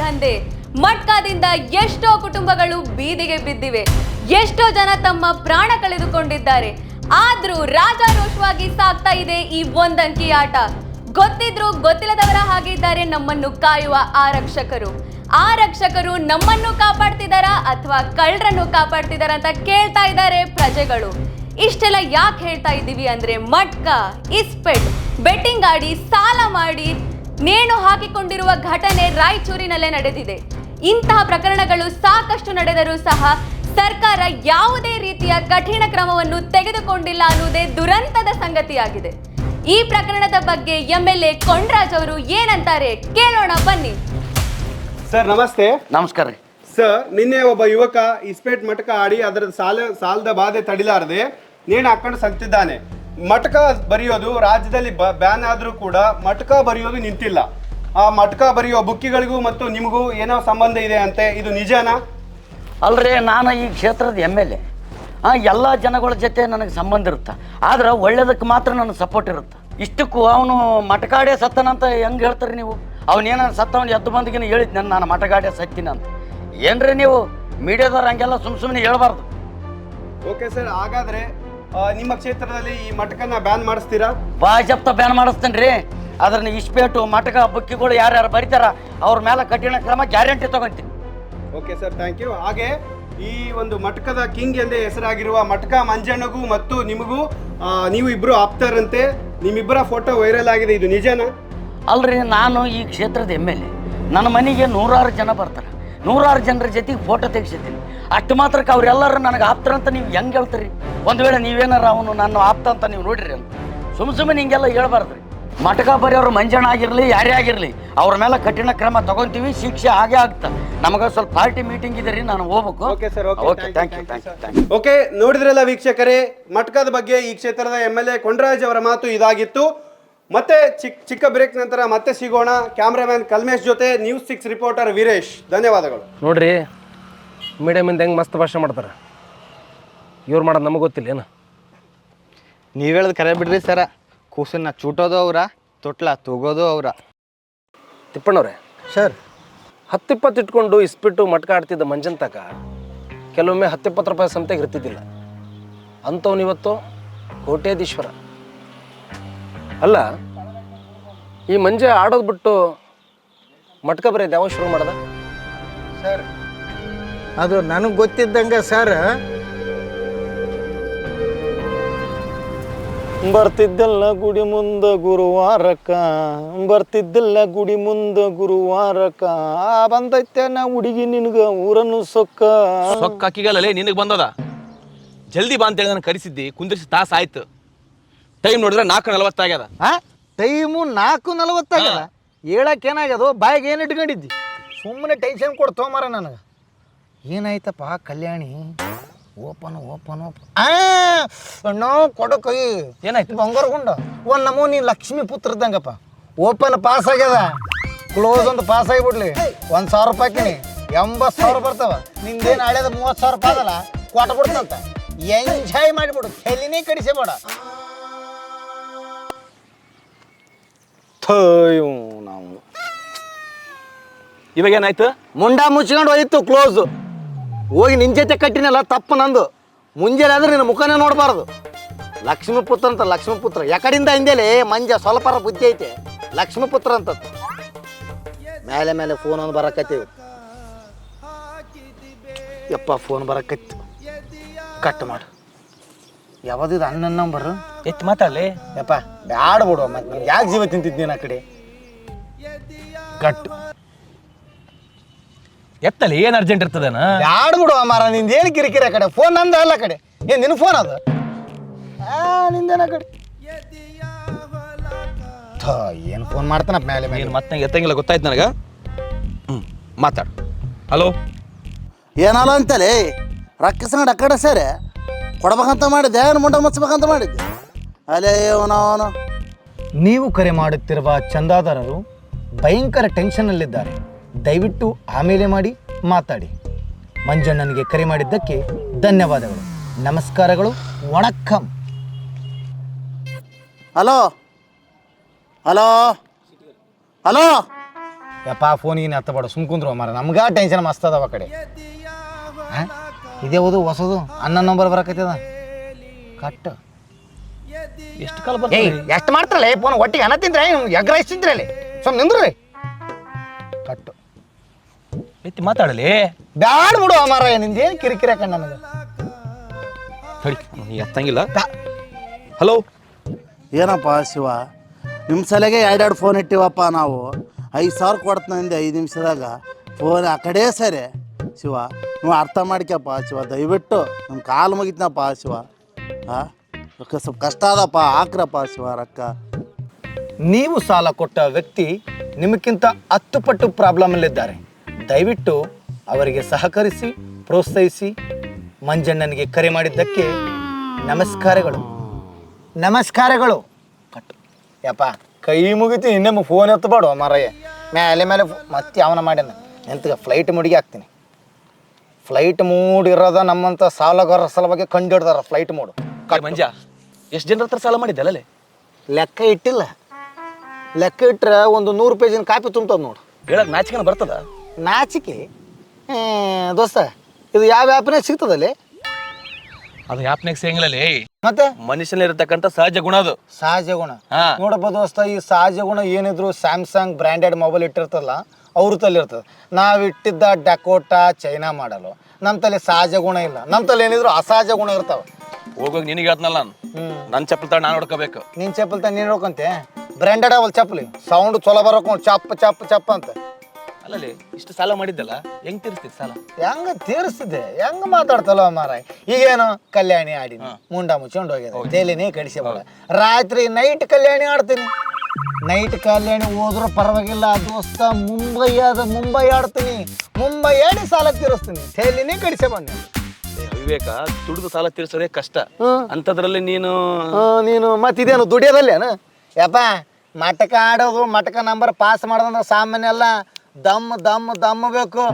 ದಂಧೆ. ಮಟ್ಕಾದಿಂದ ಎಷ್ಟೋ ಕುಟುಂಬಗಳು ಬೀದಿಗೆ ಬಿದ್ದಿವೆ. ಎಷ್ಟೋ ಜನ ತಮ್ಮ ಪ್ರಾಣ ಕಳೆದುಕೊಂಡಿದ್ದಾರೆ. ಆದ್ರೂ ರಾಜಾರೋಷವಾಗಿ ಸಾಗ್ತಾ ಇದೆ ಈ ಒಂದಂಕಿ ಆಟ. ಗೊತ್ತಿದ್ರು ಗೊತ್ತಿಲ್ಲದವರ ಹಾಗಿದ್ದಾರೆ ನಮ್ಮನ್ನು ಕಾಯುವ ಆರಕ್ಷಕರು. ಆರಕ್ಷಕರು ನಮ್ಮನ್ನು ಕಾಪಾಡ್ತಿದಾರಾ ಅಥವಾ ಕಳ್ಳರನ್ನು ಕಾಪಾಡ್ತಿದಾರ ಅಂತ ಕೇಳ್ತಾ ಇದ್ದಾರೆ ಪ್ರಜೆಗಳು. ಇಷ್ಟೆಲ್ಲ ಯಾಕೆ ಹೇಳ್ತಾ ಇದ್ದೀವಿ ಅಂದ್ರೆ ಮಟ್ಕ, ಇಸ್ಪೆಟ್, ಬೆಟ್ಟಿಂಗ್ ಆಡಿ, ಸಾಲ ಮಾಡಿ ನೇಣು ಹಾಕಿಕೊಂಡಿರುವ ಘಟನೆ ರಾಯಚೂರಿನಲ್ಲೇ ನಡೆದಿದೆ. ಇಂತಹ ಪ್ರಕರಣಗಳು ಸಾಕಷ್ಟು ನಡೆದರೂ ಸಹ ಸರ್ಕಾರ ಯಾವುದೇ ರೀತಿಯ ಕಠಿಣ ಕ್ರಮವನ್ನು ತೆಗೆದುಕೊಂಡಿಲ್ಲ ಅನ್ನುವುದೇ ದುರಂತದ ಸಂಗತಿಯಾಗಿದೆ. ಈ ಪ್ರಕರಣದ ಬಗ್ಗೆ ಎಂಎಲ್ಎ ಎ ಕೊಂಡ್ರಾಜ್ ಅವರು ಏನಂತಾರೆ ಕೇಳೋಣ ಬನ್ನಿ. ಸರ್ ನಮಸ್ತೆ. ನಮಸ್ಕಾರ ರೀ. ಸರ್ ನಿನ್ನೆ ಒಬ್ಬ ಯುವಕ ಇಸ್ಪೇಟ್ ಮಟಕ ಆಡಿ ಅದರ ಸಾಲ ಸಾಲದ ಬಾಧೆ ತಡಿಲಾರದೆ ನೇಣು ಹಾಕೊಂಡು ಸತ್ತಿದ್ದಾನೆ. ಮಟಕ ಬರೆಯೋದು ರಾಜ್ಯದಲ್ಲಿ ಬ್ಯಾನ್ ಆದರೂ ಕೂಡ ಮಟಕ ಬರೆಯೋದು ನಿಂತಿಲ್ಲ. ಆ ಮಟಕ ಬರೆಯೋ ಬುಕ್ಕಿಗಳಿಗೂ ಮತ್ತು ನಿಮಗೂ ಏನೋ ಸಂಬಂಧ ಇದೆ ಅಂತೆ ಇದು ನಿಜನಾ? ಅಲ್ರಿ ನಾನು ಈ ಕ್ಷೇತ್ರದ ಎಂ ಎಲ್ ಎ ಎಲ್ಲ ಜನಗಳ ಜೊತೆ ನನಗೆ ಸಂಬಂಧ ಇರುತ್ತೆ? ಆದ್ರೆ ಒಳ್ಳೇದಕ್ಕೆ ಮಾತ್ರ ನನಗೆ ಸಪೋರ್ಟ್ ಇರುತ್ತೆ? ಇಷ್ಟಕ್ಕೂ ಅವನು ಮಟಕಾಡೆ ಸತ್ತನಂತ ಹೆಂಗೆ ಹೇಳ್ತಾರೆ ನೀವು? ಅವನೇನ ಸತ್ತವನು ಎದ್ದು ಬಂದಿಗಿನ ಹೇಳಿದ್ನ ನಾನು ನಾನು ಮಟಗಾಡೆ ಸತ್ತಿನ ಅಂತ. ಏನ್ರಿ ನೀವು? ಮೀಡಿಯಾದವ್ರು ಹಂಗೆಲ್ಲ ಸುಮ್ ಸುಮ್ಮನೆ ಹೇಳ್ಬಾರ್ದು. ಓಕೆ ಸರ್ ಹಾಗಾದ್ರೆ ಆ, ನಿಮ್ಮ ಕ್ಷೇತ್ರದಲ್ಲಿ ಈ ಮಟಕನ ಬ್ಯಾನ್ ಮಾಡಿಸ್ತೀರಾ? ಬಾಜಪ್ತ ಬ್ಯಾನ್ ಮಾಡಿಸ್ತೇನೆ ರೀ. ಅದ್ರನ್ನ ಇಸ್ಪೇಟು ಮಟಕ ಬುಕ್ಕಿಗಳು ಯಾರ್ಯಾರು ಬರೀತಾರ ಅವ್ರ ಮೇಲೆ ಕಠಿಣ ಕ್ರಮ ಗ್ಯಾರಂಟಿ ತಗೊಂತೀನಿ. ಓಕೆ ಸರ್ ಥ್ಯಾಂಕ್ ಯು ಹಾಗೆ ಈ ಒಂದು ಮಟಕದ ಕಿಂಗ್ ಎಂದೇ ಹೆಸರಾಗಿರುವ ಮಟಕ ಮಂಜಣ್ಣಗೂ ಮತ್ತು ನಿಮಗೂ ಆ, ನೀವು ಇಬ್ರು ಆಪ್ತರಂತೆ ನಿಮ್ಮಿಬ್ಬರ ಫೋಟೋ ವೈರಲ್ ಆಗಿದೆ ಇದು ನಿಜನಾ? ಅಲ್ರಿ ನಾನು ಈ ಕ್ಷೇತ್ರದ ಎಂ ಎಲ್ ಎ ನನ್ನ ಮನೆಗೆ ನೂರಾರು ಜನ ಬರ್ತಾರೆ. ನೂರಾರು ಜನರ ಜೊತೆಗೆ ಫೋಟೋ ತೆಗಿಸಿದ್ದೀನಿ. ಅಷ್ಟು ಮಾತ್ರಕ್ಕೆ ಅವರೆಲ್ಲರೂ ನನಗೆ ಆಪ್ತರಂತ ನೀವು ಹೆಂಗೆ ಹೇಳ್ತೀರಿ? ಒಂದು ವೇಳೆ ನೀವೇನಾರ ಅವನು ನನ್ನ ಆಪ್ತ ಅಂತ ನೀವು ನೋಡಿರಿ ಅಂತ. ಸುಮ್ ಸುಮ್ಮನೆ ಹಿಂಗೆಲ್ಲ ಹೇಳ್ಬಾರ್ದ್ರಿ. ಮಟಕ ಬರೆಯೋರು ಮಂಜಣ ಆಗಿರಲಿ ಯಾರೇ ಆಗಿರಲಿ ಅವ್ರ ಮೇಲೆ ಕಠಿಣ ಕ್ರಮ ತಗೊಂತೀವಿ ಶಿಕ್ಷೆ ಹಾಗೆ ಆಗ್ತಾ. ನಮಗೆ ಸ್ವಲ್ಪ ಪಾರ್ಟಿ ಮೀಟಿಂಗ್ ಇದೆ ರೀ ನಾನು ಹೋಗ್ಬೇಕು. Okay sir okay thank you thank you thank you okay ನೋಡಿದ್ರಲ್ಲ ವೀಕ್ಷಕರೇ ಮಟ್ಕದ ಬಗ್ಗೆ ಈ ಕ್ಷೇತ್ರದ ಎಂ ಎಲ್ ಎ ಕೊಂಡರಾಜ್ ಅವರ ಮಾತು ಇದಾಗಿತ್ತು. ಮತ್ತೆ ಚಿಕ್ಕ ಚಿಕ್ಕ ಬ್ರೇಕ್ ನಂತರ ಮತ್ತೆ ಸಿಗೋಣ. ಕ್ಯಾಮ್ರಾಮ್ಯಾನ್ ಕಲ್ಮೇಶ್ ಜೊತೆ ನ್ಯೂಸ್ ಸಿಕ್ಸ್ ರಿಪೋರ್ಟರ್ ವೀರೇಶ್. ಧನ್ಯವಾದಗಳು. ನೋಡ್ರಿ ಮೀಡಿಯಮಿಂದ ಹೆಂಗೆ ಮಸ್ತ್ ಭಾಷೆ ಮಾಡ್ತಾರೆ. ಇವ್ರು ಮಾಡೋದು ನಮಗೆ ಗೊತ್ತಿಲ್ಲ ಏನು? ನೀವು ಹೇಳೋದು ಕರೆ ಬಿಡ್ರಿ ಸರ. ಕೂಸನ್ನ ಚೂಟೋದು ಅವ್ರ ತೊಟ್ಲ ತೂಗೋದು ಅವ್ರ. ತಿಪ್ಪಣ್ಣವ್ರೆ? ಸರ್. ಹತ್ತಿಪ್ಪತ್ತು ಇಟ್ಕೊಂಡು ಇಸ್ಪಿಟ್ಟು ಮಟ್ಕ ಆಡ್ತಿದ್ದ ಮಂಜನ್ ತಕ ಕೆಲವೊಮ್ಮೆ ಹತ್ತಿಪ್ಪತ್ತು ರೂಪಾಯಿ ಸಂತೆಗೆ ಇರ್ತಿದ್ದಿಲ್ಲ. ಅಂಥವ್ನು ಇವತ್ತು ಕೋಟ್ಯಾಧೀಶ್ವರ. ಅಲ್ಲ ಈ ಮಂಜ ಆಡೋದು ಬಿಟ್ಟು ಮಟ್ಕ ಬರೆಯೋದು ಯಾವಾಗ ಶುರು ಮಾಡ್ದ? ಸರ್ ಅದು ನನಗೆ ಗೊತ್ತಿದ್ದಂಗೆ ಸರ್ ಬರ್ತಿದ್ದಲ್ಲ ಗುಡಿ ಮುಂದ ಗುರುವಾರಕ ಬರ್ತಿದ್ದಿಲ್ಲ ಗುಡಿ ಮುಂದ ಗುರುವಾರಕ ಬಂದೈತೆ ನಾ ಹುಡುಗಿ ನಿನಗ ಊರನ್ನು ಸೊಕ್ಕ. ಸೊಕ್ಕ ಅಕ್ಕಿಗಲ್ಲೇ ನಿನಗೆ ಬಂದದ? ಜಲ್ದಿ ಬಾ ಅಂತೇಳಿ ನಾನು ಕರೆಸಿದ್ದಿ ಕುಂದಿರಿಸಿ ತಾಸ ಆಯ್ತು. ಟೈಮ್ ನೋಡಿದ್ರೆ ನಾಲ್ಕು ನಲವತ್ತಾಗ್ಯದ ಆ? ಟೈಮು ನಾಲ್ಕು ನಲವತ್ತಾಗಲ್ಲ ಹೇಳಕ್ಕೆ ಏನಾಗ್ಯದೋ ಬಾಯಿಗೆ ಏನು ಇಟ್ಕೊಂಡಿದ್ದಿ? ಸುಮ್ಮನೆ ಟೆನ್ಷನ್ ಕೊಡ್ತೋ ಮಾರ ನನಗೆ. ಏನಾಯ್ತಪ್ಪ ಕಲ್ಯಾಣಿ? Open open open. ಆ ನಾವು ಕೊಡೋ ಕೈ ಏನಾಯ್ತು? ಬಂಗಾರ ಗುಂಡ. ಒಂದು ನಮೂನಿ ಲಕ್ಷ್ಮಿ ಪುತ್ರ ಇದ್ದಂಗಪ್ಪ. ಓಪನ್ ಪಾಸ್ ಆಗ್ಯದ. ಕ್ಲೋಸ್ ಒಂದು ಪಾಸ್ ಆಗಿಬಿಡ್ಲಿ. ಒಂದು ಸಾವಿರ ರೂಪಾಯಿಕಿನಿ ಎಂಬತ್ತು ಸಾವಿರ ಬರ್ತಾವ. ನಿಂದೇನು ಹಳೇದ ಮೂವತ್ತು ಸಾವಿರ ರೂಪಾಯಿ ಅದಲ್ಲ? ಕೊಟ್ಬಿಡ್ತಂತ ಎಂಜಾಯ್ ಮಾಡಿಬಿಡು. ತಲೆನೇ ಕಡಿಸಬೇಡ. ಥಯ್ಯು ನಾವು. ಇವಾಗ ಏನಾಯ್ತು? ಮುಂಡ ಮುಚ್ಕೊಂಡು ಹೋಯ್ತು ಕ್ಲೋಸ್ ಹೋಗಿ ನಿನ್ ಜೊತೆ ಕಟ್ಟಿನಲ್ಲ ತಪ್ಪು ನಂದು. ಮುಂಜಾನೆ ಆದ್ರೆ ನಿನ್ನ ಮುಖನೇ ನೋಡಬಾರ್ದು. ಲಕ್ಷ್ಮೀ ಪುತ್ರ ಅಂತ ಲಕ್ಷ್ಮೀ ಪುತ್ರ ಯಾಕಡಿಂದ ಹಿಂದೆಲೆ ಮಂಜ ಸ್ವಲ್ಪರ ಬುದ್ಧಿ ಐತೆ. ಲಕ್ಷ್ಮೀ ಪುತ್ರ ಅಂತ ಮೇಲೆ ಮೇಲೆ ಫೋನ್ ಒಂದು ಬರಕತ್ತೀವಿ. ಯಪ್ಪ ಫೋನ್ ಬರಕತ್ತು. ಕಟ್ ಮಾಡು. ಯಾವ್ದು ಅಣ್ಣನ ನಂಬರ್ ಎತ್ತು ಮಾತಾಡಲಿ? ಯಪ್ಪ ಬ್ಯಾಡ ಬಿಡು ಮತ್ತೆ ಯಾಕೆ ಜೀವ ತಿಂತಿದ್ದೀನಿ ಆ ಕಡೆ? ಕಟ್ ಎತ್ತಲಿ ಏನು ಅರ್ಜೆಂಟ್ ಇರ್ತದೇನ? ಯಾಡ್ ಬಿಡು ಅಮ್ಮಾರ ನಿಂದ ಏನು ಕಿರಿಕಿರಿ ಆ ಕಡೆ? ಫೋನ್ ನಂದ ಅಲ್ಲ ಆ ಕಡೆ. ಏನ್ ನಿನ್ನ ಫೋನ್ ಅದು? ಆ ನಿಂದೇನ ಆ ಕಡೆ? ಥೋ, ಏನ್ ಫೋನ್ ಮಾಡ್ತಾನ ಮೇಲೆ ಮೇಲೆ ನೀನು ಮತ್ತೆ ಎತ್ತಂಗಿಲ್ಲ ಗೊತ್ತಾಯ್ತು ನನಗೆ? ಹ್ಞೂ ಮಾತಾಡು. ಹಲೋ ಏನಲ್ಲ ಅಂತಲೇ ರೊಕ್ಕ ಸಂಗಡ ಆ ಕಡೆ ಸೇರಿ ಕೊಡ್ಬೇಕಂತ ಮಾಡಿದ್ದೆ ಏನು ಮುಂಡ ಮುಚ್ಚಬೇಕಂತ ಮಾಡಿದ್ದೆ? ಅಲೇ ಅವನವನು ನೀವು ಕರೆ ಮಾಡುತ್ತಿರುವ ಚಂದಾದಾರರು ಭಯಂಕರ ಟೆನ್ಷನ್ನಲ್ಲಿದ್ದಾರೆ ದಯವಿಟ್ಟು ಆಮೇಲೆ ಮಾಡಿ ಮಾತಾಡಿ. ಮಂಜಣ್ಣನಿಗೆ ಕರೆ ಮಾಡಿದ್ದಕ್ಕೆ ಧನ್ಯವಾದಗಳು. ನಮಸ್ಕಾರಗಳು. ವಣಕ್ಕಂ. ಹಲೋ? ಹಲೋ? ಹಲೋ? ಯಪ್ಪ ಫೋನಿಗೆ ಹತ್ತಬೇಡ ಸುಮ್ ಕುಂದ್ರು ಮಾರ ನಮ್ಗ ಟೆನ್ಷನ್ ಮಸ್ತ್ ಅದಾವ ಆ ಕಡೆ? ಇದೇ ಓದು ಹೊಸದು. ಅನ್ನ ನಂಬರ್ ಬರಕತ್ತದ? ಕಟ್ ಎಷ್ಟು ಕಾಲ ಎಷ್ಟು ಮಾಡ್ತಾರಲ್ಲ? ಫೋನ್ ಒಟ್ಟಿಗೆ ಅನ್ನ ತಿಂದ್ರೆ? ಎಗ್ ರೈಸ್ ತಿಂದ್ರಿ ಅಲ್ಲಿ? ಸುಮ್ ನಿಂದ್ರಿ. ಎತ್ತಿ ಮಾತಾಡಲಿ? ಬ್ಯಾಡ್ ಬಿಡು ನಿಂದ ಏನು ಕಿರಿಕಿರಿ ಹಾಕಂಡ ನನಗೆ? ತಡಿ ನೀ ಎತ್ತಂಗಿಲ್ಲ. ಹಲೋ ಏನಪ್ಪ ಶಿವ ನಿಮ್ಮ ಸಲಗೆ ಎರಡೆರಡು ಫೋನ್ ಇಟ್ಟಿವಪ್ಪ ನಾವು. ಐದು ಸಾವಿರ ಕೊಡ್ತಾನಂದೆ ಐದು ನಿಮಿಷದಾಗ. ಫೋನ್ ಆ ಕಡೆ ಸರಿ. ಶಿವ ನೀವು ಅರ್ಥ ಮಾಡ್ಕ್ಯಪ್ಪ ಶಿವ ದಯವಿಟ್ಟು ನಮ್ಮ ಕಾಲು ಮುಗಿತ್ನಪ್ಪ ಶಿವ. ಹಾಂ ಸ್ವಲ್ಪ ಕಷ್ಟ ಅದಪ್ಪ ಹಾಕ್ರಪ್ಪ ಶಿವ ರೊಕ್ಕ. ನೀವು ಸಾಲ ಕೊಟ್ಟ ವ್ಯಕ್ತಿ ನಿಮಗಿಂತ ಹತ್ತು ಪಟ್ಟು ಪ್ರಾಬ್ಲಮಲ್ಲಿದ್ದಾರೆ ದಯವಿಟ್ಟು ಅವರಿಗೆ ಸಹಕರಿಸಿ ಪ್ರೋತ್ಸಾಹಿಸಿ ಮಂಜಣ್ಣನಿಗೆ ಕರೆ ಮಾಡಿದ್ದಕ್ಕೆ ನಮಸ್ಕಾರಗಳು. ನಮಸ್ಕಾರಗಳು. ಕಟ್ಟು ಯಪ್ಪ ಕೈ ಮುಗಿತು ಇನ್ನೊಮ್ಮೆ ಫೋನ್ ಎತ್ತಬೇಡ ಮಾರಯ್ಯ ಮೇಲೆ ಮೇಲೆ ಮತ್ತೆ ಅವನ ಮಾಡ್ಯಾನ? ಎಂತಗ ಫ್ಲೈಟ್ ಮುಡಿಗೆ ಹಾಕ್ತೀನಿ. ಫ್ಲೈಟ್ ಮೂಡ್ ಇರೋದ ನಮ್ಮಂತ ಸಾಲಗಾರರ ಸಲುವಾಗಿ ಕಂಡು ಹಿಡ್ದಾರ ಫ್ಲೈಟ್ ಮೂಡು ಮಂಜ ಎಷ್ಟು ಜನರ ಹತ್ರ ಸಾಲ ಮಾಡಿದ್ದಲ್ಲ ಲೆಕ್ಕ ಇಟ್ಟಿಲ್ಲ. ಲೆಕ್ಕ ಇಟ್ಟರೆ ಒಂದು ನೂರು ಪೇಜಿನ ಕಾಪಿ ತುಂಬ್ತದ ನೋಡು. ಹೇಳಕ್ ನಾಚಿಕೆನ ಬರ್ತದ? ನಾಚಿಕೆ. ಏ, ದೋಸ್ತ ಇದು ಯಾವ ಆ್ಯಪ್ನೇ ಸಿಗ್ತದಲ್ಲಿ ಅದು ಯಾಪ್ನಾಗ ಸಿಗಂಗಿಲ್ಲ ಮತ್ತೆ? ಮನುಷ್ಯನಲ್ಲಿರ್ತಕ್ಕಂಥ ಸಹಜ ಗುಣ ಅದು. ಸಹಜ ಗುಣ. ಹಾ. ನೋಡಪ್ಪ ದೋಸ್ತ ಈ ಸಹಜ ಗುಣ ಏನಿದ್ರು ಸ್ಯಾಮ್ಸಂಗ್ ಬ್ರ್ಯಾಂಡೆಡ್ ಮೊಬೈಲ್ ಇಟ್ಟಿರ್ತಲ್ಲ ಅವ್ರ ತಲೆ ಇರ್ತದೆ. ನಾವು ಇಟ್ಟಿದ್ದ ಡಕೋಟಾ ಚೈನಾ ಮಾಡಲು ನಮ್ಮ ತಲೆ ಸಹಜ ಗುಣ ಇಲ್ಲ. ನಮ್ಮ ತಲೆ ಏನಿದ್ರು ಅಸಹಜ ಗುಣ ಇರ್ತಾವೆ. ಹೋಗೋಗಿ ನಿನಗೆ ಹೇಳ್ತನಲ್ಲ ನಾನು. ನನ್ನ ಚಪ್ಪಲ್ ತಗೊಂಡು ನಾನು ನೋಡ್ಕೋಬೇಕು ನಿನ್ನ ಚಪ್ಪಲ್ ತ ನೀನು ನೋಡ್ಕೊಂತೆ ಬ್ರ್ಯಾಂಡೆಡ್ ಅವಲ್ ಚಪ್ಪಲಿ. ಸೌಂಡ್ ಚಲೋ ಬರೋಕೊಂಡು ಚಪ್ಪ ಚಪ್ಪ ಚಪ್ಪ ಅಂತ. ಅಲ್ಲಲ್ಲಿ ಇಷ್ಟು ಸಾಲ ಮಾಡಿದ್ದಲ್ಲ ಹೆಂಗ್ ತೀರಿಸ್ತಿದ್ ಸಾಲ? ಹೆಂಗ ತೀರಿಸ್ತಿದ್ದೆ? ಹೆಂಗ್ ಮಾತಾಡ್ತಲ್ಲ ಮಾರಾಯ? ಈಗೇನು ಕಲ್ಯಾಣಿ ಆಡಿನಿ ಮುಂಡ ಮುಚ್ಕೊಂಡು ಹೋಗಿದೆ ಜೈಲಿನೇ ಕಡಿಸಿ ರಾತ್ರಿ ನೈಟ್ ಕಲ್ಯಾಣಿ ಆಡ್ತೀನಿ. ನೈಟ್ ಕಲ್ಯಾಣಿ ಹೋದ್ರೂ ಪರವಾಗಿಲ್ಲ ದೋಸ್ತ ಮುಂಬೈ ಆದ ಮುಂಬೈ ಆಡ್ತೀನಿ. ಮುಂಬೈ ಆಡಿ ಸಾಲ ತೀರಿಸ್ತೀನಿ. ಜೈಲಿನೇ ಕಡಿಸಿ ಬಂದೆ ವಿವೇಕ ದುಡಿದು ಸಾಲ ತೀರಿಸೋದೇ ಕಷ್ಟ. ಅಂತದ್ರಲ್ಲಿ ನೀನು ನೀನು ಮತ್ತಿದೇನು ದುಡಿಯೋದಲ್ಲೇನು? ಯಪ್ಪ ಮಟಕ ಆಡೋದು ಮಟಕ ನಂಬರ್ ಪಾಸ್ ಮಾಡೋದಂದ್ರೆ ಸಾಮಾನ್ಯ ಅಲ್ಲ. ದಮ್ ದಮ್ ದಮ್ ಬೇಕು.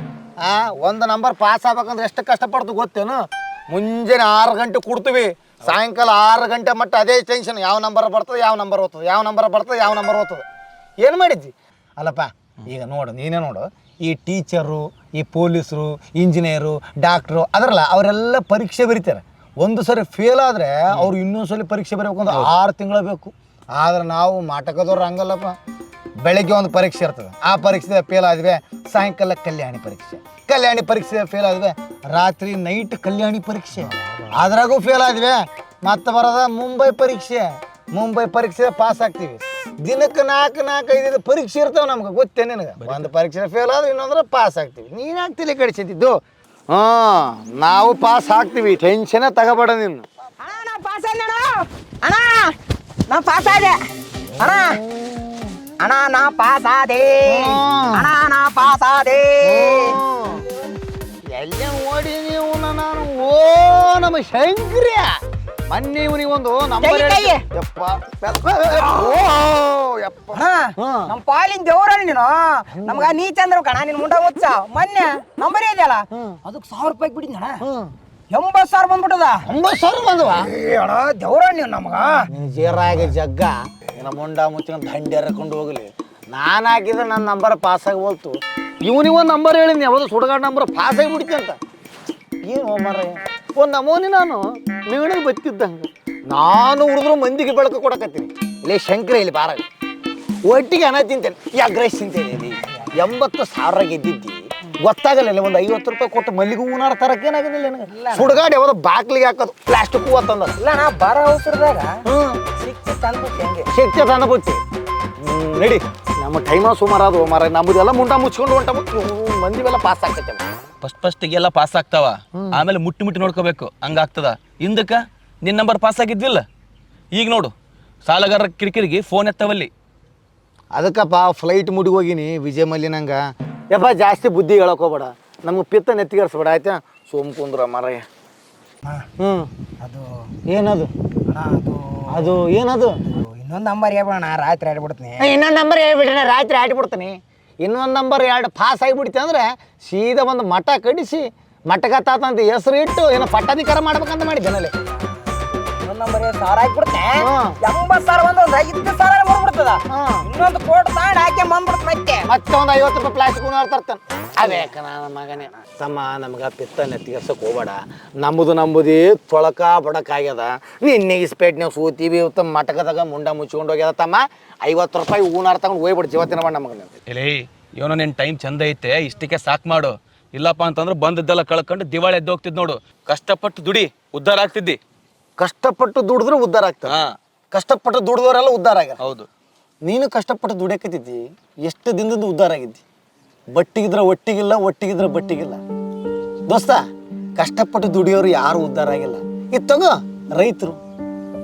ಆ ಒಂದು ನಂಬರ್ ಪಾಸ್ ಆಗ್ಬೇಕಂದ್ರೆ ಎಷ್ಟು ಕಷ್ಟಪಡ್ತು ಗೊತ್ತೇನು? ಮುಂಜಾನೆ ಆರು ಗಂಟೆ ಕೊಡ್ತೀವಿ. ಸಾಯಂಕಾಲ ಆರು ಗಂಟೆ ಮಟ್ಟ ಅದೇ ಟೆನ್ಷನ್ ಯಾವ ನಂಬರ್ ಬರ್ತದೆ ಯಾವ ನಂಬರ್ ಓದ್ತದೆ ಯಾವ ನಂಬರ್ ಬರ್ತದೆ ಯಾವ ನಂಬರ್ ಓದ್ತದೆ. ಏನು ಮಾಡಿದ್ವಿ ಅಲ್ಲಪ್ಪ ಈಗ ನೋಡು ನೀನೇ ನೋಡು. ಈ ಟೀಚರು ಈ ಪೊಲೀಸರು ಇಂಜಿನಿಯರು ಡಾಕ್ಟ್ರು ಅದರಲ್ಲ ಅವರೆಲ್ಲ ಪರೀಕ್ಷೆ ಬರೀತಾರೆ. ಒಂದು ಸರಿ ಫೇಲ್ ಆದರೆ ಅವ್ರು ಇನ್ನೊಂದು ಸಲ ಪರೀಕ್ಷೆ ಬರೀಬೇಕು ಅಂದ್ರೆ ಆರು ತಿಂಗಳು ಬೇಕು. ಆದ್ರೆ ನಾವು ಮಾಟಕದವ್ರು ಹಂಗಲ್ಲಪ್ಪ. ಬೆಳಗ್ಗೆ ಒಂದು ಪರೀಕ್ಷೆ ಇರ್ತದೆ. ಆ ಪರೀಕ್ಷೆ ಫೇಲ್ ಆದ್ವಿ. ಸಾಯಂಕಾಲ ಕಲ್ಯಾಣಿ ಪರೀಕ್ಷೆ. ಕಲ್ಯಾಣಿ ಪರೀಕ್ಷೆ ಫೇಲ್ ಆದ್ವಿ. ರಾತ್ರಿ ನೈಟ್ ಕಲ್ಯಾಣಿ ಪರೀಕ್ಷೆ. ಅದ್ರಾಗೂ ಫೇಲ್ ಆದ್ವಿ. ಮತ್ತೆ ಬರೋದ ಮುಂಬೈ ಪರೀಕ್ಷೆ. ಮುಂಬೈ ಪರೀಕ್ಷೆ ಪಾಸ್ ಆಗ್ತೀವಿ. ದಿನಕ್ಕೆ ನಾಲ್ಕು ನಾಲ್ಕು ಐದೈದು ಪರೀಕ್ಷೆ ಇರ್ತಾವೆ ನಮ್ಗೆ. ಗೊತ್ತೇ ನಿನಗೆ? ಒಂದು ಪರೀಕ್ಷೆ ಫೇಲ್ ಆದ್ರೆ ಇನ್ನೊಂದ್ರೆ ಪಾಸ್ ಆಗ್ತೀವಿ. ನೀನು ಆಗ್ತಿಲ್ಲ ಕಡಿಸಿದ್ದು? ಹಾಂ ನಾವು ಪಾಸ್ ಆಗ್ತೀವಿ. ಟೆನ್ಷನೇ ತಗೋಬೇಡ ನೀನು. ಪಾಸ್ ಅಣ್ಣ ನಾ ಪಾಸ್ ಆದೆ. ಅಣ್ಣ. ಅಣ್ಣ ನಾ ಪಾಸ್ ಆದೆ. ಅಣ್ಣ ನಾ ಪಾಸ್ ಆದೆ. ಎಲ್ಲೇ ಓಡಿ ನೀವು ನಾನು? ಓ ನಮ್ಮ ಶಂಕ್ರಿಯ. ಮೊನ್ನೆ ಇವನಿಗೆ ಒಂದು ನಂಬರ್. ಯಪ್ಪ. ಓ ಯಪ್ಪ. ನಮ್ಮ ಪಾಲಿನ ದೇವರ ನೀನು. ನಮ್ಗ ನೀ ಚಂದ್ರ ಕಣ ನಿನ್ ಮುಂಡ ಮುಚ್ಚ ಮೊನ್ನೆ ನಂಬರ್ ಇದೆಯಲ್ಲ? ಅದಕ್ಕೆ ಸಾವಿರ ರೂಪಾಯಿ ಬಿಡಿದ್ನ ಎಂಬತ್ತು ಸಾವಿರ ಬಂದ್ಬಿಟ್ಟದ. ಒಂಬತ್ತು ಸಾವಿರ ಬಂದವ? ಅಣ್ಣ ದೇವ್ರಣ್ಣ ನೀವು ನಮಗ? ನಿನ್ನ ಜೇರಾಗಿ ಜಗ್ಗ ನಿನ್ನ ಮುಂಡ ಮುಚ್ಚಿನ ದಂಡಿ ಹರ್ಕೊಂಡು ಹೋಗ್ಲಿ. ನಾನು ಹಾಕಿದ್ರೆ ನನ್ನ ನಂಬರ್ ಪಾಸ್ ಆಗಿ ಹೋಗ್ತು ಇವನಿಗೆ ಒಂದು ನಂಬರ್ ಹೇಳಿದ್ನಿ ಯಾವುದು ಸುಡಗಾಡ್ ನಂಬರ್ ಪಾಸ್ ಆಗಿಬಿಡ್ತಿ ಅಂತ. ಏನು ಮರ ಒಂದು ನಮೂನಿ ನಾನು ಮೇಣಿಗೆ ಬತ್ತಿದ್ದಂಗೆ. ನಾನು ಉಳಿದ್ರು ಮಂದಿಗೆ ಬೆಳಕು ಕೊಡಕತ್ತೀನಿ. ಇಲ್ಲೇ ಶಂಕರ ಇಲ್ಲಿ ಬಾರ. ಒಟ್ಟಿಗೆ ಅನ್ನ ತಿಂತೇನೆ. ಈ ರೈಸ್ ತಿಂತೇನೆ ಎಂಬತ್ತು ಸಾವಿರ ಗೆದ್ದಿದ್ದಿ. ಗೊತ್ತಾಗಲ್ಲ ಒಂದು ಐವತ್ತು ರೂಪಾಯಿ ಕೊಟ್ಟು ಮಲ್ಲಿಗೆ ಹೂನಾರ ತರಕ್ಕೆ ಏನಾಗಿಲ್ಲ ನನಗೆ? ಸುಡಗಾಡ್ ಯಾವ್ದೋ ಬಾಕ್ಲಿಗೆ ಹಾಕೋದು. ಪ್ಲಾಸ್ಟಿಕ್ ಹೂವು ತಂದ ಇಲ್ಲ ನಾ ಬರ ಅವಸರದಾಗ ಸಿಕ್ತು ತಂದ್ಬಿಟ್ಟು ಹೆಂಗೆ? ಶಕ್ತಿ ತಂದು ಬಿಟ್ಟು ನಡಿ. ನಮ್ಮ ಟೈಮ ಸುಮಾರು ಅದು ಮಾರ ನಮ್ಮದೆಲ್ಲ ಮುಂಡ ಮುಚ್ಕೊಂಡು ಹೊಂಟ ಮಂದಿವೆಲ್ಲ ಪಾಸ್ ಆಗ್ತೈತೆ ಫಸ್ಟ್ ಫಸ್ಟಿಗೆಲ್ಲ ಪಾಸ್ ಆಗ್ತಾವ. ಆಮೇಲೆ ಮುಟ್ಟಿ ಮುಟ್ಟಿ ನೋಡ್ಕೋಬೇಕು. ಹಂಗಾಗ್ತದ ಹಿಂದಕ್ಕೆ ನಿನ್ನ ನಂಬರ್ ಪಾಸ್ ಆಗಿದ್ವಿಲ್ಲ? ಈಗ ನೋಡು. ಸಾಲಗಾರರ ಕಿರಿಕಿರಿಗೆ ಫೋನ್ ಎತ್ತವಲ್ಲಿ. ಅದಕ್ಕಪ್ಪ ಫ್ಲೈಟ್ ಮುಡಿಗೋಗಿನಿ ವಿಜಯ ಮಲ್ಲಿನಂಗ. ಯಪ್ಪ ಜಾಸ್ತಿ ಬುದ್ಧಿ ಹೇಳಕೋಬೇಡ ಹೋಗ್ಬೇಡ. ನಮ್ಗೆ ಪಿತ್ತ ನೆತ್ತಿಗರ್ಸ್ಬೇಡ ಆಯ್ತಾ? ಸೋಮ್ ಕುಂದ್ರ ಮಾರಯ್ಯ ಹ್ಞೂ ಅದು ಏನದು? ಅಣ್ಣ ಅದು ಅದು ಏನದು? ಇನ್ನೊಂದು ನಂಬರ್ ಹೇಳ್ಬಿಡಣ ರಾತ್ರಿ ಆಡ್ಬಿಡ್ತೀನಿ. ಇನ್ನೊಂದು ನಂಬರ್ ಹೇಳ್ಬಿಟ್ರೆ ರಾತ್ರಿ ಆಡ್ಬಿಡ್ತೀನಿ. ಇನ್ನೊಂದು ನಂಬರ್ ಎರಡು ಪಾಸ್ ಆಗಿಬಿಡ್ತಿ ಅಂದ್ರೆ ಸೀದಾ ಒಂದು ಮಠ ಕಡಿಸಿ ಮಠಕ ತಾತ ಅಂತ ಹೆಸರು ಇಟ್ಟು ಏನೋ ಪಟ್ಟಾಧಿಕಾರ ಮಾಡ್ಬೇಕಂತ ಮಾಡಿದ್ದೇನಲ್ಲಿ ಇನ್ನೊಂದು ನಂಬರ್ ಸಾವಿರ ಹಾಕ್ಬಿಡ್ತೆ. ಎಂಬತ್ ಸಾವಿರ ಬಂದು ಒಂದ್ ಐದು ಸಾವಿರ ಬಂದ್ಬಿಡ್ತದ. ಇನ್ನೊಂದು ಕೋಟ್ ತಾಂಡ್ ಹಾಕಿ ಬಂದ್ಬಿಡ್ತ ಮತ್ತೆ. ಮತ್ತೆ ಒಂದು ಐವತ್ತು ರೂಪಾಯಿ ಪ್ಲಾಸ್ಟಿಕ್ ಉಣ್ಣಾರ್ ತರ್ತಾನೆ ಅದೇಕ ನನ್ನ ಮಗನೇ. ತಮ್ಮ ನಮ್ಗೆ ಪಿತ್ತ ನೆತ್ತಿಗೆರ್ಸಕ್ಕೆ ಹೋಗ್ಬೇಡ. ನಂಬುದು ನಂಬುದಿ ತೊಳಕ ಬಡಕ ಆಗ್ಯದ ನಿನ್ನೆ ನೀವು ಸೂತೀವಿ ಇವತ್ತು ಮಟಕದಾಗ ಮುಂಡ ಮುಚ್ಕೊಂಡು ಹೋಗ್ಯದ ತಮ್ಮ. ಐವತ್ತು ರೂಪಾಯಿ ಹೂನಾರ್ ತಗೊಂಡು ಹೋಗ್ಬಿಡು ಜೀವತ್ತಿನ ಮಾಡಿ ನಮಗೆ ಎಲೇ ಏನೋ ನಿನ್ನ ಟೈಮ್ ಚಂದ ಐತೆ ಇಷ್ಟಕ್ಕೆ ಸಾಕು ಮಾಡು. ಇಲ್ಲಪ್ಪ ಅಂತಂದ್ರೆ ಬಂದದ್ದೆಲ್ಲ ಕಳ್ಕೊಂಡು ದಿವಾಳಿ ಎದ್ದು ಹೋಗ್ತಿದ್ ನೋಡು. ಕಷ್ಟಪಟ್ಟು ದುಡಿ ಉದ್ಧಾರ ಆಗ್ತಿದ್ದಿ. ಕಷ್ಟಪಟ್ಟು ದುಡಿದ್ರೆ ಉದ್ಧಾರ ಆಗ್ತದೆ. ಹಾ. ಕಷ್ಟಪಟ್ಟು ದುಡಿದವರೆಲ್ಲ ಉದ್ಧಾರ ಆಗ್ಯಾರ ಹೌದು. ನೀನು ಕಷ್ಟಪಟ್ಟು ದುಡಿಯಕತ್ತಿದ್ದಿ ಎಷ್ಟು ದಿನದಿಂದ ಉದ್ಧಾರ ಆಗಿದ್ದಿ? ಬಟ್ಟಿಗಿದ್ರೆ ಒಟ್ಟಿಗಿಲ್ಲ ಒಟ್ಟಿಗಿದ್ರೆ ಬಟ್ಟಿಗಿಲ್ಲ. ದೋಸ್ತ ಕಷ್ಟಪಟ್ಟು ದುಡಿಯೋರು ಯಾರು ಉದ್ಧಾರ ಆಗಿಲ್ಲ. ಇದು ತಗೋ ರೈತರು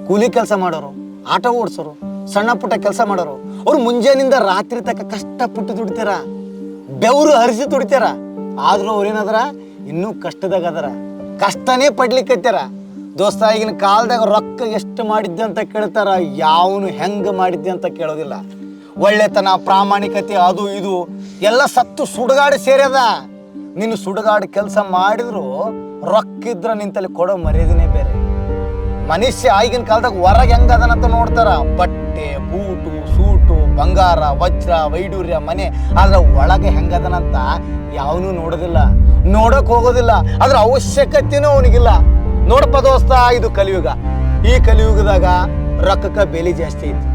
ಕೂಲಿ ಕೆಲಸ ಮಾಡೋರು ಆಟೋ ಓಡಿಸೋರು ಸಣ್ಣ ಪುಟ್ಟ ಕೆಲಸ ಮಾಡೋರು ಅವ್ರು ಮುಂಜಾನಿಂದ ರಾತ್ರಿ ತನಕ ಕಷ್ಟಪಟ್ಟು ದುಡಿತಾರ? ಬೆವರು ಹರಿಸಿ ದುಡಿತಾರ? ಆದ್ರೂ ಅವ್ರೇನದಾರ ಇನ್ನೂ ಕಷ್ಟದಾಗ ಅದರ. ಕಷ್ಟನೇ ಪಡ್ಲಿಕ್ಕತ್ತಾರ ದೋಸ್ತ, ಈಗಿನ ಕಾಲದಾಗ ರೊಕ್ಕ ಎಷ್ಟು ಮಾಡಿದ್ದೆ ಅಂತ ಕೇಳ್ತಾರ, ಯಾವನು ಹೆಂಗೆ ಮಾಡಿದ್ದೆ ಅಂತ ಕೇಳೋದಿಲ್ಲ. ಒಳ್ಳೆತನ, ಪ್ರಾಮಾಣಿಕತೆ, ಅದು ಇದು, ಎಲ್ಲ ಸತ್ತು ಸುಡುಗಾಡು ಸೇರ್ಯದ. ನೀನು ಸುಡುಗಾಡು ಕೆಲಸ ಮಾಡಿದ್ರು, ರೊಕ್ಕ ಇದ್ರ ನಿಂತಲ್ಲಿ ಕೊಡೋ ಮರ್ಯಾದೆನೇ ಬೇರೆ. ಮನುಷ್ಯ ಈಗಿನ ಕಾಲದಾಗ ಹೊರಗೆ ಹೆಂಗದನಂತ ನೋಡ್ತಾರ. ಬಟ್ಟೆ, ಬೂಟು, ಸೂಟು, ಬಂಗಾರ, ವಜ್ರ, ವೈಡೂರ್ಯ, ಮನೆ. ಆದ್ರೆ ಒಳಗೆ ಹೆಂಗದನಂತ ಯಾವನು ನೋಡೋದಿಲ್ಲ. ನೋಡಕ್ ಹೋಗೋದಿಲ್ಲ. ಅದ್ರ ಅವಶ್ಯಕತೆನೂ ಅವನಿಗಿಲ್ಲ. ನೋಡಪ್ಪ ದೋಸ್ತ ಇದು ಕಲಿಯುಗ. ಈ ಕಲಿಯುಗದಾಗ ರೊಕ್ಕಕ್ಕೆ ಬೆಲೆ ಜಾಸ್ತಿ ಐತಿ.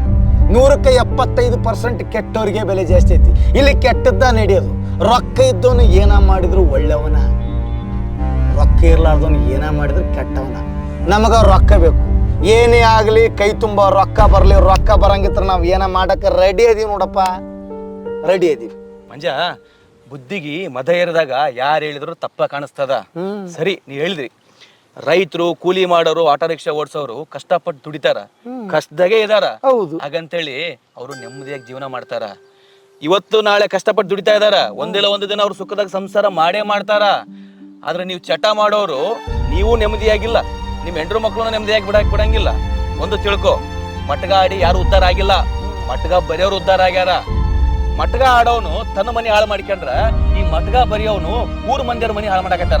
ನೂರಕ್ಕೆ ಎಪ್ಪತ್ತೈದು ಪರ್ಸೆಂಟ್ ಕೆಟ್ಟವ್ರಿಗೆ ಬೆಲೆ ಜಾಸ್ತಿ ಐತಿ. ಇಲ್ಲಿ ಕೆಟ್ಟದ್ದ ನಡೆಯೋದು. ರೊಕ್ಕ ಇದ್ದವನು ಏನ ಮಾಡಿದ್ರು ಒಳ್ಳೆಯವನ. ರೊಕ್ಕ ಇರ್ಲಾರ್ದವನು ಏನ ಮಾಡಿದ್ರು ಕೆಟ್ಟವನ. ನಮಗ ರೊಕ್ಕ ಬೇಕು. ಏನೇ ಆಗಲಿ ಕೈ ತುಂಬ ರೊಕ್ಕ ಬರಲಿ ರೊಕ್ಕ ಬರಂಗಿತ್ರ ನಾವು ಏನ ಮಾಡಕ್ಕೆ ರೆಡಿ ಅದೀವಿ ನೋಡಪ್ಪ. ರೆಡಿ ಅದೀವಿ ಮಂಜ ಬುದ್ಧಿಗಿ ಮದ ಇರದಾಗ ಯಾರು ಹೇಳಿದ್ರು ತಪ್ಪ ಕಾಣಿಸ್ತದ. ಸರಿ ನೀ ಹೇಳಿದ್ರಿ. ರೈತರು ಕೂಲಿ ಮಾಡೋರು ಆಟೋ ರಿಕ್ಷಾ ಓಡಿಸೋರು ಕಷ್ಟಪಟ್ಟು ದುಡಿತಾರ. ಕಷ್ಟದಾಗೆ ಇದಾರ. ಹೌದು. ಹಾಗಂತೇಳಿ ಅವರು ನೆಮ್ಮದಿಯಾಗಿ ಜೀವನ ಮಾಡ್ತಾರ. ಇವತ್ತು ನಾಳೆ ಕಷ್ಟಪಟ್ಟು ದುಡಿತಾ ಇದಾರ. ಒಂದಿಲ್ಲ ಒಂದು ದಿನ ಅವ್ರು ಸುಖದಾಗ ಸಂಸಾರ ಮಾಡೇ ಮಾಡ್ತಾರ. ಆದ್ರೆ ನೀವು ಚಟ ಮಾಡೋರು ನೀವು ನೆಮ್ಮದಿಯಾಗಿಲ್ಲ. ನಿಮ್ಮ ಹೆಂಡ್ರು ಮಕ್ಕಳನ್ನ ನೆಮ್ಮದಿಯಾಗಿ ಬಿಡಕ್ ಬಿಡಂಗಿಲ್ಲ. ಒಂದು ತಿಳ್ಕೊ. ಮಟ್ಗ ಆಡಿ ಯಾರು ಉದ್ಧಾರ ಆಗಿಲ್ಲ. ಮಟ್ಗ ಬರೆಯೋರು ಉದ್ಧಾರ ಆಗ್ಯಾರ. ಮಟ್ಗ ಆಡೋನು ತನ್ನ ಮನೆ ಹಾಳು ಮಾಡ್ಕೊಂಡ್ರ. ಈ ಮಟ್ಗ ಬರೆಯೋನು ಊರ್ ಮಂದಿರ ಮನೆ ಹಾಳು ಮಾಡಕತ್ತಾನ.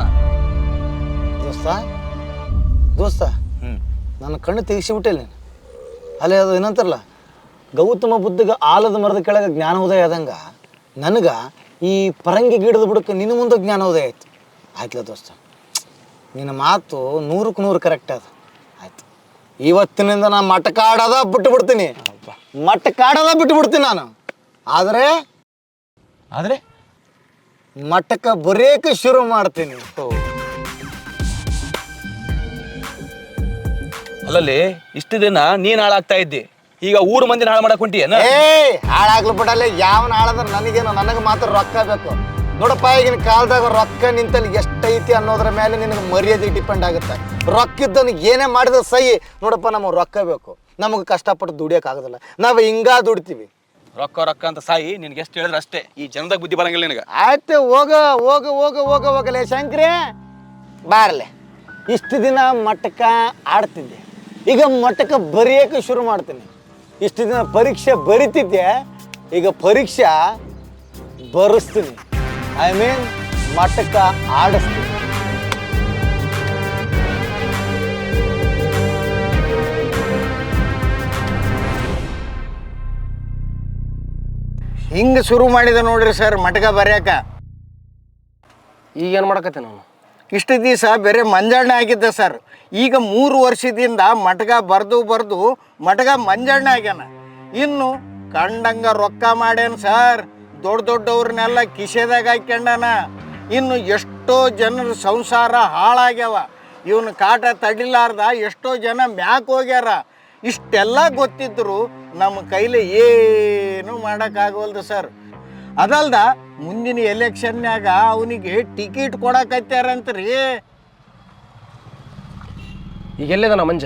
ದೋಸ್ತ ನನ್ನ ಕಣ್ಣು ತೆಗಿಸಿಬಿಟ್ಟೆ ನೀನು. ಅಲ್ಲೇ ಅದು ಏನಂತಾರಲ್ಲ ಗೌತಮ ಬುದ್ಧಗ ಆಲದ ಮರದ ಕೆಳಗೆ ಜ್ಞಾನೋದಯ ಆದಂಗ ನನಗ ಈ ಪರಂಗಿ ಗಿಡದ ಬುಡಕ್ಕೆ ನಿನ್ನ ಮುಂದೆ ಜ್ಞಾನೋದಯ ಆಯ್ತು. ಆಯ್ತಲ್ಲ ದೋಸ್ತ ನಿನ್ನ ಮಾತು ನೂರಕ್ಕೆ ನೂರು ಕರೆಕ್ಟ್ ಅದು. ಆಯ್ತು. ಇವತ್ತಿನಿಂದ ನಾನು ಮಟಕಾಡೋದ ಬಿಟ್ಟು ಬಿಡ್ತೀನಿ ಮಟಕಾಡೋದ ಬಿಟ್ಟು ಬಿಡ್ತೀನಿ ನಾನು. ಆದರೆ ಆದರೆ? ಮಟಕ ಬರೇಕ ಶುರು ಮಾಡ್ತೀನಿ. ಅಲ್ಲಲ್ಲಿ ಇಷ್ಟು ದಿನ ನೀನ್ ಹಾಳಾಗ್ತಾ ಇದ್ದಿ. ಈಗ ಊರು ಮಂದಿನ ಹಾಳು ಮಾಡಕ್ ಹೊಂಟಿಯೇನ? ಏ ಹಾಳಾಗ್ಲು ಬಿಡಲ್ಲ ಯಾವನ ಹಾಳಾದ್ರೆ ನನಗೇನು? ನನಗೆ ಮಾತ್ರ ರೊಕ್ಕ ಬೇಕು. ನೋಡಪ್ಪ ಈಗಿನ ಕಾಲದಾಗ ರೊಕ್ಕ ನಿಂತಲ್ಲಿ ಎಷ್ಟೈತಿ ಅನ್ನೋದ್ರ ಮೇಲೆ ನಿನಗೆ ಮರ್ಯಾದೆ ಡಿಪೆಂಡ್ ಆಗುತ್ತೆ. ರೊಕ್ಕ ಇದ್ದನ್ ಏನೇ ಮಾಡಿದ್ರೆ ಸಹಿ. ನೋಡಪ್ಪ ನಮಗೆ ರೊಕ್ಕ ಬೇಕು. ನಮಗೆ ಕಷ್ಟಪಟ್ಟು ದುಡಿಯೋಕ್ಕಾಗೋದಿಲ್ಲ ನಾವು ಹಿಂಗ ದುಡಿತೀವಿ. ರೊಕ್ಕ ರೊಕ್ಕ ಅಂತ ಸಾಯಿ ನಿನ್ಗೆ ಎಷ್ಟು ಹೇಳಿದ್ರೆ ಅಷ್ಟೇ. ಈ ಜನದಾಗ ಬುದ್ಧಿ ಬರಂಗಿಲ್ಲ ನಿನಗೆ. ಆಯ್ತು ಹೋಗ ಹೋಗ ಹೋಗ ಹೋಗ ಹೋಗಲೇ ಶಂಕ್ರೆ. ಬಾರಲೆ. ಇಷ್ಟು ದಿನ ಮಟಕ ಆಡ್ತಿದ್ದೆ. ಈಗ ಮಟಕ ಬರೆಯೋಕೆ ಶುರು ಮಾಡ್ತೀನಿ. ಇಷ್ಟು ದಿನ ಪರೀಕ್ಷೆ ಬರಿತಿದ್ದೆ, ಈಗ ಪರೀಕ್ಷೆ ಬರೆಸ್ತೀನಿ. ಐ ಮೀನ್ ಮಟಕ ಆಡಿಸ್ತೀನಿ. ಹಿಂಗೆ ಶುರು ಮಾಡಿದೆ ನೋಡ್ರಿ ಸರ್ ಮಟಕ ಬರ್ಯಾಕ. ಈಗ ಏನು ಮಾಡಕತ್ತೆ ನಾನು? ಇಷ್ಟು ದಿವಸ ಬೇರೆ ಮಂಜಣ್ಣ ಆಗಿದ್ದ ಸರ್. ಈಗ ಮೂರು ವರ್ಷದಿಂದ ಮಟಕ ಬರೆದು ಬರೆದು ಮಟಕ ಮಂಜಣ್ಣ ಆಗ್ಯಾನ. ಇನ್ನು ಕಂಡಂಗ ರೊಕ್ಕ ಮಾಡ್ಯಾನ ಸರ್. ದೊಡ್ಡ ದೊಡ್ಡವ್ರನ್ನೆಲ್ಲ ಕಿಸೆದಾಗ ಹಾಕ್ಯಂಡನ. ಇನ್ನು ಎಷ್ಟೋ ಜನರ ಸಂಸಾರ ಹಾಳಾಗ್ಯಾವ. ಇವನು ಕಾಟ ತಡಿಲಾರ್ದ ಎಷ್ಟೋ ಜನ ಮ್ಯಾಕ್ ಹೋಗ್ಯಾರ. ಇಷ್ಟೆಲ್ಲ ಗೊತ್ತಿದ್ರು ನಮ್ಮ ಕೈಲಿ ಏನು ಮಾಡೋಕ್ಕಾಗವಲ್ದು ಸರ್. ಅದಲ್ದ ಮುಂದಿನ ಎಲೆಕ್ಷನ್ಯಾಗ ಅವನಿಗೆ ಟಿಕೆಟ್ ಕೊಡಕತ್ಯಾರಂತ್ರಿ. ಈಗ ಎಲ್ಲಿದಾನ ಮಂಜ?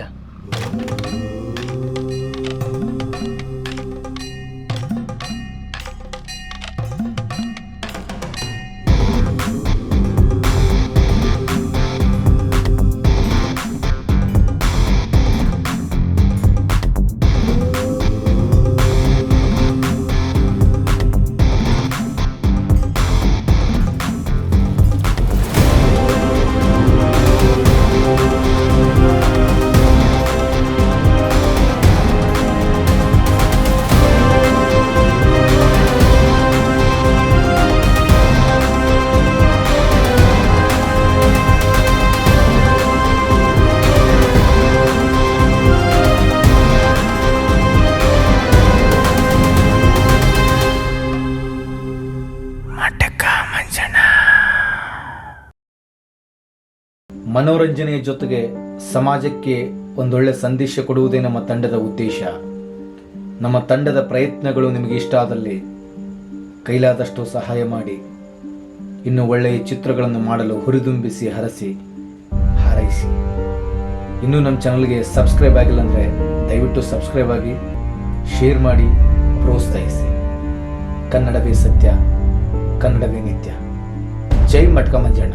ಮನೋರಂಜನೆಯ ಜೊತೆಗೆ ಸಮಾಜಕ್ಕೆ ಒಂದೊಳ್ಳೆ ಸಂದೇಶ ಕೊಡುವುದೇ ನಮ್ಮ ತಂಡದ ಉದ್ದೇಶ. ನಮ್ಮ ತಂಡದ ಪ್ರಯತ್ನಗಳು ನಿಮಗೆ ಇಷ್ಟ ಆದಲ್ಲಿ ಕೈಲಾದಷ್ಟು ಸಹಾಯ ಮಾಡಿ. ಇನ್ನು ಒಳ್ಳೆಯ ಚಿತ್ರಗಳನ್ನು ಮಾಡಲು ಹುರಿದುಂಬಿಸಿ, ಹರಸಿ, ಹಾರೈಸಿ. ಇನ್ನೂ ನಮ್ಮ ಚಾನಲ್ಗೆ ಸಬ್ಸ್ಕ್ರೈಬ್ ಆಗಿಲ್ಲ ಅಂದರೆ ದಯವಿಟ್ಟು ಸಬ್ಸ್ಕ್ರೈಬ್ ಆಗಿ, ಶೇರ್ ಮಾಡಿ, ಪ್ರೋತ್ಸಾಹಿಸಿ. ಕನ್ನಡವೇ ಸತ್ಯ, ಕನ್ನಡವೇ ನಿತ್ಯ. ಜೈ ಮಟ್ಕ ಮಂಜಣ್ಣ.